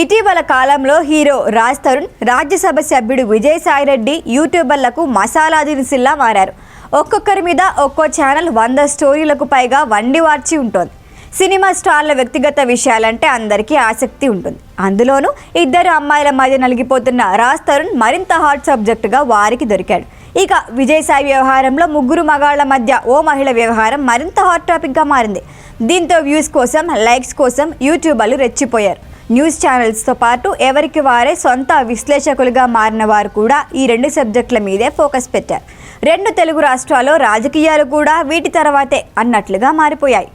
ఇటీవల కాలంలో హీరో రాజ్ తరుణ్ రాజ్యసభ సభ్యుడు విజయసాయిరెడ్డి యూట్యూబర్లకు మసాలా దినుసుల్లా మారారు. ఒక్కొక్కరి మీద ఒక్కో ఛానల్ వంద స్టోరీలకు పైగా వండి వార్చి ఉంటుంది. సినిమా స్టార్ల వ్యక్తిగత విషయాలంటే అందరికీ ఆసక్తి ఉంటుంది. అందులోనూ ఇద్దరు అమ్మాయిల మధ్య నలిగిపోతున్న రాజ్ తరుణ్ మరింత హాట్ సబ్జెక్టుగా వారికి దొరికాడు. ఇక విజయసాయి వ్యవహారంలో ముగ్గురు మగాళ్ళ మధ్య ఓ మహిళ వ్యవహారం మరింత హాట్ టాపిక్గా మారింది. దీంతో వ్యూస్ కోసం లైక్స్ కోసం యూట్యూబర్లు రెచ్చిపోయారు. న్యూస్ ఛానల్స్తో పాటు ఎవరికి వారే సొంత విశ్లేషకులుగా మారిన వారు కూడా ఈ రెండు సబ్జెక్టుల మీదే ఫోకస్ పెట్టారు. రెండు తెలుగు రాష్ట్రాల్లో రాజకీయాలు కూడా వీటి తర్వాతే అన్నట్లుగా మారిపోయాయి.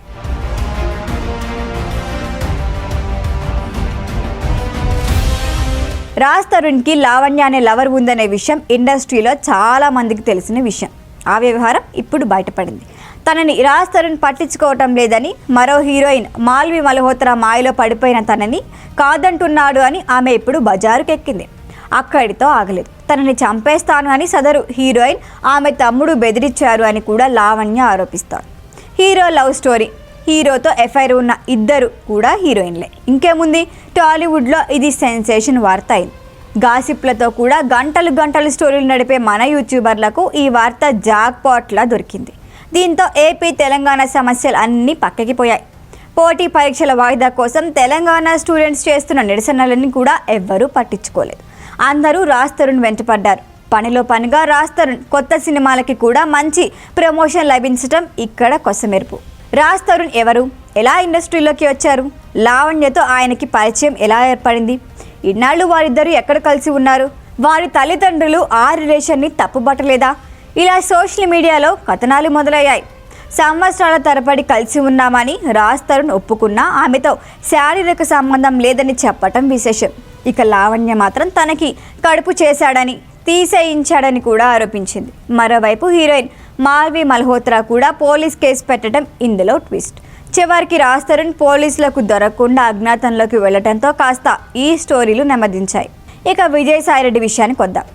రాజ్ తరుణ్కి లావణ్య అనే లవర్ ఉందనే విషయం ఇండస్ట్రీలో చాలా మందికి తెలిసిన విషయం. ఆ వ్యవహారం ఇప్పుడు బయటపడింది. తనని రాజ్ తరుణ్ పట్టించుకోవటం లేదని మరో హీరోయిన్ మాల్వి మల్హోత్రా మాయలో పడిపోయిన తనని కాదంటున్నాడు అని ఆమె ఇప్పుడు బజారుకెక్కింది. అక్కడితో ఆగలేదు. తనని చంపేస్తాను అని సదరు హీరోయిన్ ఆమె తమ్ముడు బెదిరించారు అని కూడా లావణ్య ఆరోపిస్తారు. Hero love story. హీరోతో ఎఫ్ఐఆర్ ఉన్న ఇద్దరు కూడా హీరోయిన్లే. ఇంకేముంది? టాలీవుడ్లో ఇది సెన్సేషన్ వార్త అయింది. గాసిప్లతో కూడా గంటలు గంటలు స్టోరీలు నడిపే మన యూట్యూబర్లకు ఈ వార్త జాక్ పాట్లా దొరికింది. దీంతో ఏపీ తెలంగాణ సమస్యలు అన్నీ పక్కకి పోయాయి. పోటీ పరీక్షల వాయిదా కోసం తెలంగాణ స్టూడెంట్స్ చేస్తున్న నిరసనలని కూడా ఎవ్వరూ పట్టించుకోలేదు. అందరూ రాజ్ తరుణ్ వెంటపడ్డారు. పనిలో పనిగా రాజ్ తరుణ్ కొత్త సినిమాలకి కూడా మంచి ప్రమోషన్ లభించటం ఇక్కడ కొసమెరుపు. రాజ్ తరుణ్ ఎవరు? ఎలా ఇండస్ట్రీలోకి వచ్చారు? లావణ్యతో ఆయనకి పరిచయం ఎలా ఏర్పడింది? ఇన్నాళ్ళు వారిద్దరూ ఎక్కడ కలిసి ఉన్నారు? వారి తల్లిదండ్రులు ఆ రిలేషన్ని తప్పుబట్టలేదా ఇలా సోషల్ మీడియాలో కథనాలు మొదలయ్యాయి. సంవత్సరాల తరబడి కలిసి ఉన్నామని రాజ్ తరుణ్ ఒప్పుకున్నా ఆమెతో శారీరక సంబంధం లేదని చెప్పటం విశేషం. ఇక లావణ్య మాత్రం తనకి కడుపు చేశాడని తీసేయించాడని కూడా ఆరోపించింది. మరోవైపు హీరోయిన్ మాల్వి మల్హోత్రా కూడా పోలీస్ కేసు పెట్టడం ఇందులో ట్విస్ట్. చివరికి రాజ్ తరుణ్ పోలీసులకు దొరకకుండా అజ్ఞాతంలోకి వెళ్ళడంతో కాస్త ఈ స్టోరీలు నెమ్మదించాయి. ఇక విజయసాయిరెడ్డి విషయానికి వద్దాం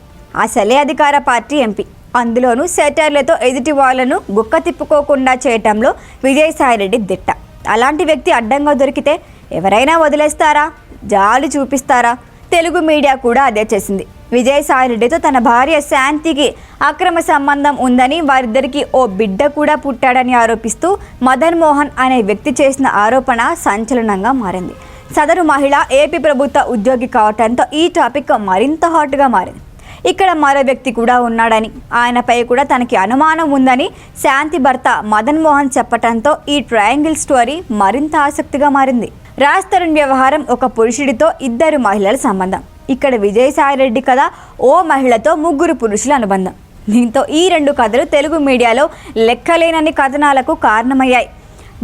అసలే అధికార పార్టీ ఎంపీ అందులోనూ సెటర్లతో ఎదుటి వాళ్ళను గుక్క తిప్పుకోకుండా చేయటంలో విజయసాయిరెడ్డి దిట్ట. అలాంటి వ్యక్తి అడ్డంగా దొరికితే ఎవరైనా వదిలేస్తారా? జాలి చూపిస్తారా? తెలుగు మీడియా కూడా అదే చేసింది. విజయసాయిరెడ్డితో తన భార్య శాంతికి అక్రమ సంబంధం ఉందని వారిద్దరికి ఓ బిడ్డ కూడా పుట్టాడని ఆరోపిస్తూ మదన్ మోహన్ అనే వ్యక్తి చేసిన ఆరోపణ సంచలనంగా మారింది. సదరు మహిళ ఏపీ ప్రభుత్వ ఉద్యోగి కావటంతో ఈ టాపిక్ మరింత హాట్గా మారింది. ఇక్కడ మరో వ్యక్తి కూడా ఉన్నాడని. ఆయనపై కూడా తనకి అనుమానం ఉందని శాంతి భర్త మదన్ మోహన్ చెప్పటంతో ఈ ట్రయాంగిల్ స్టోరీ మరింత ఆసక్తిగా మారింది. రాజ్ తరుణ్ వ్యవహారం ఒక పురుషుడితో ఇద్దరు మహిళల సంబంధం. ఇక్కడ విజయసాయిరెడ్డి కథ ఓ మహిళతో ముగ్గురు పురుషుల అనుబంధం. దీంతో ఈ రెండు కథలు తెలుగు మీడియాలో లెక్కలేనన్ని కథనాలకు కారణమయ్యాయి.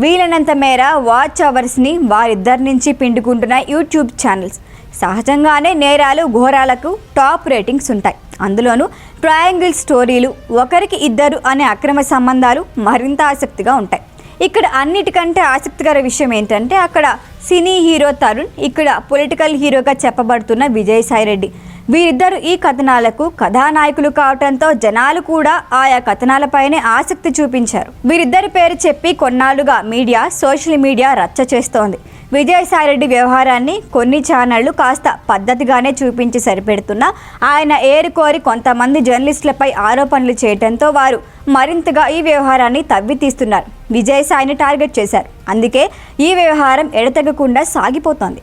వీలైనంత మేర వాచ్ అవర్స్ని వారిద్దరి నుంచి పిండుకుంటున్న యూట్యూబ్ ఛానల్స్. సహజంగానే నేరాలు ఘోరాలకు టాప్ రేటింగ్స్ ఉంటాయి. అందులోనూ ట్రయాంగిల్ స్టోరీలు ఒకరికి ఇద్దరు అనే అక్రమ సంబంధాలు మరింత ఆసక్తిగా ఉంటాయి. ఇక్కడ అన్నిటికంటే ఆసక్తికర విషయం ఏంటంటే అక్కడ సినీ హీరో తరుణ్ ఇక్కడ పొలిటికల్ హీరోగా చెప్పబడుతున్న విజయసాయిరెడ్డి వీరిద్దరు ఈ కథనాలకు కథానాయకులు కావటంతో జనాలు కూడా ఆయా కథనాలపైనే ఆసక్తి చూపించారు. వీరిద్దరి పేరు చెప్పి కొన్నాళ్ళుగా మీడియా సోషల్ మీడియా రచ్చ చేస్తోంది. విజయసాయిరెడ్డి వ్యవహారాన్ని కొన్ని ఛానళ్ళు కాస్త పద్ధతిగానే చూపించి సరిపెడుతున్నా ఆయన ఏరుకోరి కొంతమంది జర్నలిస్టులపై ఆరోపణలు చేయడంతో వారు మరింతగా ఈ వ్యవహారాన్ని తవ్వి తీస్తున్నారు విజయసాయిని టార్గెట్ చేశారు. అందుకే ఈ వ్యవహారం ఎడతెగకుండా సాగిపోతోంది.